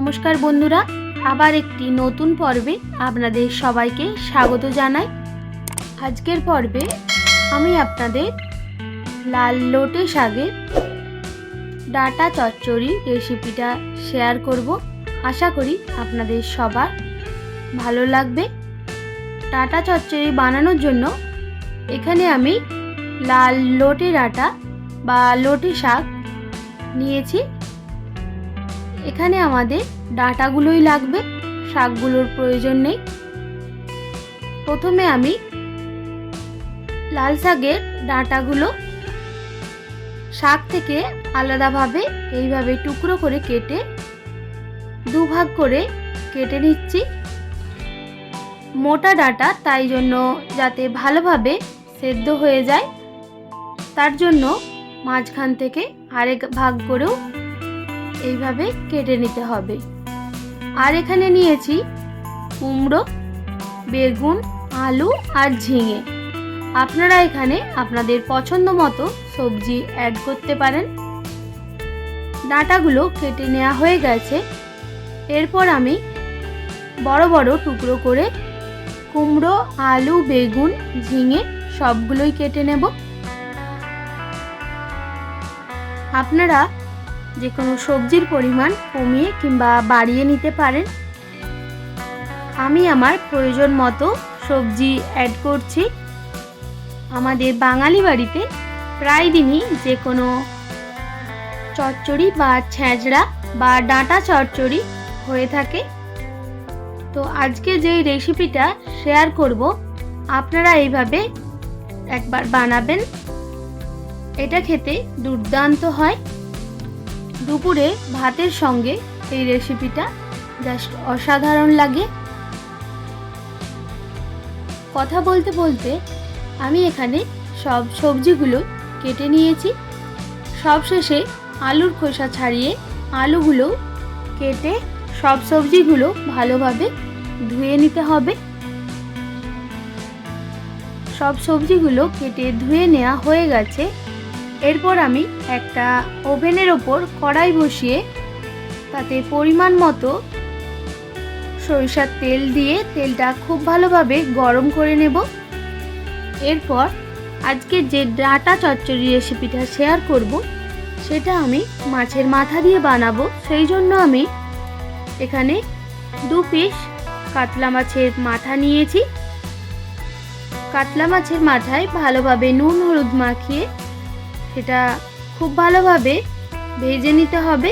নমস্কার বন্ধুরা, আবার একটি নতুন পর্বে আপনাদের সবাইকে স্বাগত জানাই। আজকের পর্বে আমি আপনাদের লাল লোটে শাকের ডাটা চচ্চড়ি রেসিপিটা শেয়ার করব। আশা করি আপনাদের সবার ভালো লাগবে। ডাটা চচ্চড়ি বানানোর জন্য এখানে আমি লাল লোটে ডাটা বা লোটে শাক নিয়েছি। এখানে আমাদের ডাটাগুলোই লাগবে, শাকগুলোর প্রয়োজন নেই। প্রথমে আমি লাল শাকের ডাঁটাগুলো শাক থেকে আলাদাভাবে এইভাবে টুকরো করে কেটে দুভাগ করে কেটে নিচ্ছি। মোটা ডাঁটা তাই জন্য যাতে ভালোভাবে সেদ্ধ হয়ে যায়, তার জন্য মাঝখান থেকে আরেক ভাগ করেও এইভাবে কেটে নিতে হবে। আর এখানে নিয়েছি কুমড়ো, বেগুন, আলু আর ঝিঙে। আপনারা এখানে আপনাদের পছন্দ মতো সবজি অ্যাড করতে পারেন। ডাঁটাগুলো কেটে নেওয়া হয়ে গেছে। এরপর আমি বড় বড় টুকরো করে কুমড়ো, আলু, বেগুন, ঝিঙে সবগুলোই কেটে নেব। আপনারা যে কোনো সবজির পরিমাণ কমিয়ে কিংবা বাড়িয়ে নিতে পারেন। আমি আমার প্রয়োজন মতো সবজি অ্যাড করছি। আমাদের বাঙালি বাড়িতে প্রায় দিনই যে কোনো চচ্চড়ি বা ছ্যাঁচড়া বা ডাঁটা চচ্চড়ি হয়ে থাকে। তো আজকে যেই রেসিপিটা শেয়ার করব, আপনারা এইভাবে একবার বানাবেন। এটা খেতে দুর্দান্ত হয়। দুপুরে ভাতের সঙ্গে এই রেসিপিটা জাস্ট অসাধারণ লাগে। কথা বলতে বলতে আমি এখানে সব সবজিগুলো কেটে নিয়েছি। সবশেষে আলুর খোসা ছাড়িয়ে আলুগুলো কেটে সব সবজিগুলো ভালোভাবে ধুয়ে নিতে হবে। সব সবজিগুলো কেটে ধুয়ে নেওয়া হয়ে গেছে। এরপর আমি একটা ওভেনের ওপর কড়াই বসিয়ে তাতে পরিমাণ মতো সরিষার তেল দিয়ে তেলটা খুব ভালোভাবে গরম করে নেব। এরপর আজকে যে ডাটা চচ্চড়ি রেসিপিটা শেয়ার করব, সেটা আমি মাছের মাথা দিয়ে বানাবো। সেই জন্য আমি এখানে দু পিস কাতলা মাছের মাথা নিয়েছি। কাতলা মাছের মাথায় ভালোভাবে নুন, হলুদ মাখিয়ে সেটা খুব ভালোভাবে ভেজে নিতে হবে।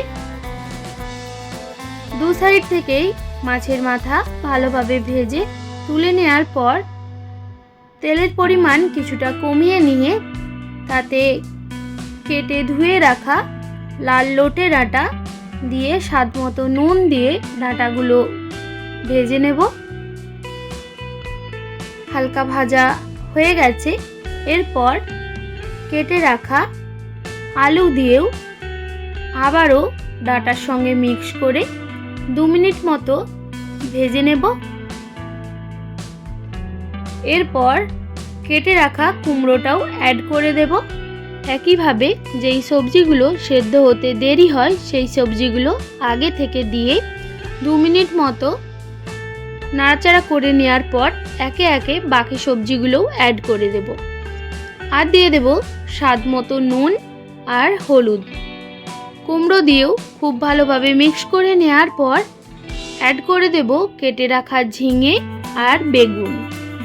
দু সাইড থেকেই মাছের মাথা ভালোভাবে ভেজে তুলে নেওয়ার পর তেলের পরিমাণ কিছুটা কমিয়ে নিয়ে তাতে কেটে ধুয়ে রাখা লাল লোটে ডাঁটা দিয়ে স্বাদ মতো নুন দিয়ে ডাঁটাগুলো ভেজে নেব। হালকা ভাজা হয়ে গেছে। এরপর কেটে রাখা আলু দিয়েও আবারও ডাটার সঙ্গে মিক্স করে দু মিনিট মতো ভেজে নেব। এরপর কেটে রাখা কুমড়োটাও অ্যাড করে দেব। একইভাবে যেই সবজিগুলো সেদ্ধ হতে দেরি হয়, সেই সবজিগুলো আগে থেকে দিয়ে দু মিনিট মতো নাড়াচাড়া করে নেওয়ার পর একে একে বাকি সবজিগুলোও অ্যাড করে দেব। আর দিয়ে দেব স্বাদ মতো নুন আর হলুদ। কুমড়ো দিয়েও খুব ভালোভাবে মিক্স করে নেওয়ার পর অ্যাড করে দেব কেটে রাখা ঝিঙে আর বেগুন।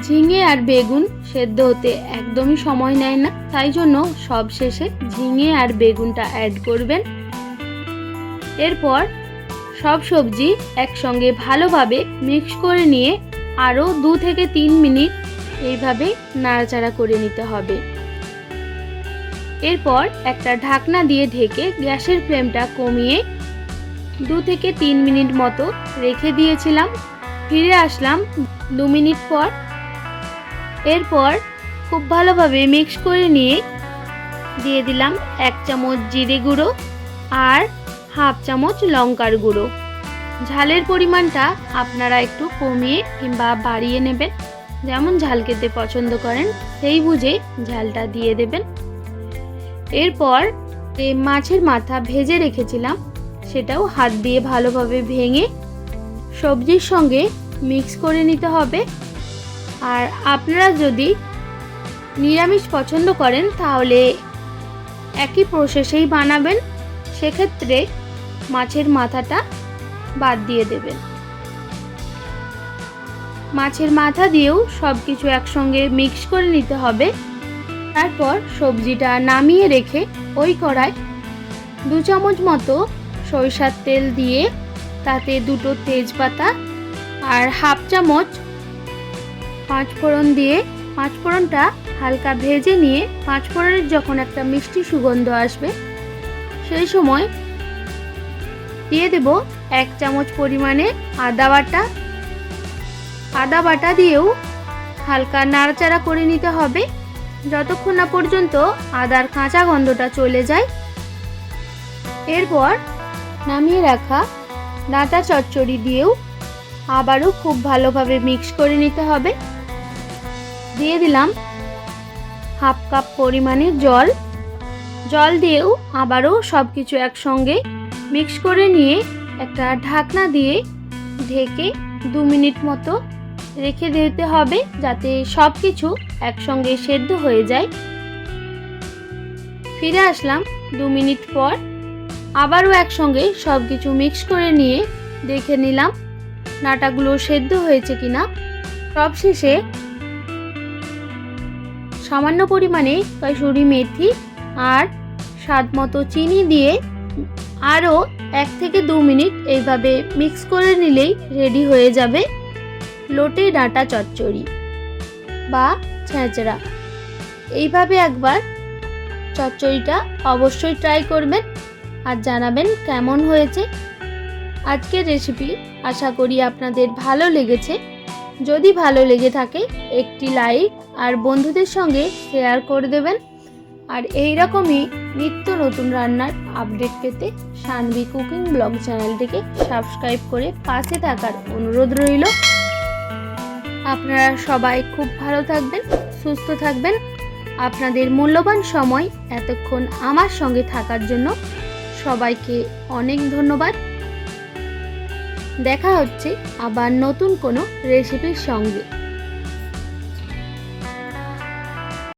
ঝিঙে আর বেগুন সেদ্ধ হতে একদমই সময় নেয় না, তাই জন্য সব শেষে ঝিঙে আর বেগুনটা অ্যাড করবেন। এরপর সব সবজি একসঙ্গে ভালোভাবে মিক্স করে নিয়ে আরও দু থেকে তিন মিনিট এইভাবে নাড়াচাড়া করে নিতে হবে। এরপর একটা ঢাকনা দিয়ে ঢেকে গ্যাসের ফ্লেমটা কমিয়ে দু থেকে তিন মিনিট মতো রেখে দিয়েছিলাম। ফিরে আসলাম দু মিনিট পর। এরপর খুব ভালোভাবে মিক্স করে নিয়ে দিয়ে দিলাম এক চামচ জিরে গুঁড়ো আর হাফ চামচ লঙ্কার গুঁড়ো। ঝালের পরিমাণটা আপনারা একটু কমিয়ে কিংবা বাড়িয়ে নেবেন। যেমন ঝাল খেতে পছন্দ করেন, সেই বুঝে ঝালটা দিয়ে দেবেন। এরপর এই মাছের মাথা ভেজে রেখেছিলাম, সেটাও হাত দিয়ে ভালোভাবে ভেঙে সবজির সঙ্গে মিক্স করে নিতে হবে। আর আপনারা যদি নিরামিষ পছন্দ করেন, তাহলে একই প্রসেসেই বানাবেন। সেক্ষেত্রে মাছের মাথাটা বাদ দিয়ে দেবেন। মাছের মাথা দিয়েও সব কিছু একসঙ্গে মিক্স করে নিতে হবে। তারপর সবজিটা নামিয়ে রেখে ওই কড়ায় দু চামচ মতো সরিষার তেল দিয়ে তাতে দুটো তেজপাতা আর হাফ চামচ পাঁচ ফোড়ন দিয়ে পাঁচ ফোড়নটা হালকা ভেজে নিয়ে পাঁচ ফোড়নের যখন একটা মিষ্টি সুগন্ধ আসবে, সেই সময় দিয়ে দেব এক চামচ পরিমাণে আদা বাটা আদা বাটা দিয়েও হালকা নাড়াচাড়া করে নিতে হবে। যতক্ষণ না পর্যন্ত আদার কাঁচা গন্ধটা চলে যায়। এরপর নামিয়ে রাখা ডাঁটা চচ্চড়ি দিয়েও আবারও খুব ভালোভাবে মিক্স করে নিতে হবে। দিয়ে দিলাম হাফ কাপ পরিমাণে জল। জল দিয়েও আবারও সব কিছু একসঙ্গে মিক্স করে নিয়ে একটা ঢাকনা দিয়ে ঢেকে দু মিনিট মতো রেখে দিতে হবে যাতে সব কিছু একসঙ্গে সেদ্ধ হয়ে যায়। ফিরে আসলাম দু মিনিট পর। আবারও একসঙ্গে সব কিছু মিক্স করে নিয়ে দেখে নিলাম নাটাগুলো সেদ্ধ হয়েছে কিনা। সব শেষে সামান্য পরিমাণে কসুরি মেথি আর স্বাদ মতো চিনি দিয়ে আরও এক থেকে দু মিনিট এইভাবে মিক্স করে নিলেই রেডি হয়ে যাবে। লোটে ডাঁটা চচ্চড়ি। বা ছেঁচড়া। এইভাবে একবার চচ্চড়িটা অবশ্যই ট্রাই করবেন আর জানাবেন কেমন হয়েছে। আজকের রেসিপি আশা করি আপনাদের ভালো লেগেছে। যদি ভালো লেগে থাকে, একটি লাইক আর বন্ধুদের সঙ্গে শেয়ার করে দেবেন। আর এই রকমই নিত্য নতুন রান্নার আপডেট পেতে সানভি কুকিং ব্লগ চ্যানেলটিকে সাবস্ক্রাইব করে পাশে থাকার অনুরোধ রইল। আপনারা সবাই খুব ভালো থাকবেন, সুস্থ থাকবেন। আপনাদের মূল্যবান সময় এতক্ষণ আমার সঙ্গে থাকার জন্য সবাইকে অনেক ধন্যবাদ। দেখা হচ্ছে আবার নতুন কোনো রেসিপির সঙ্গে।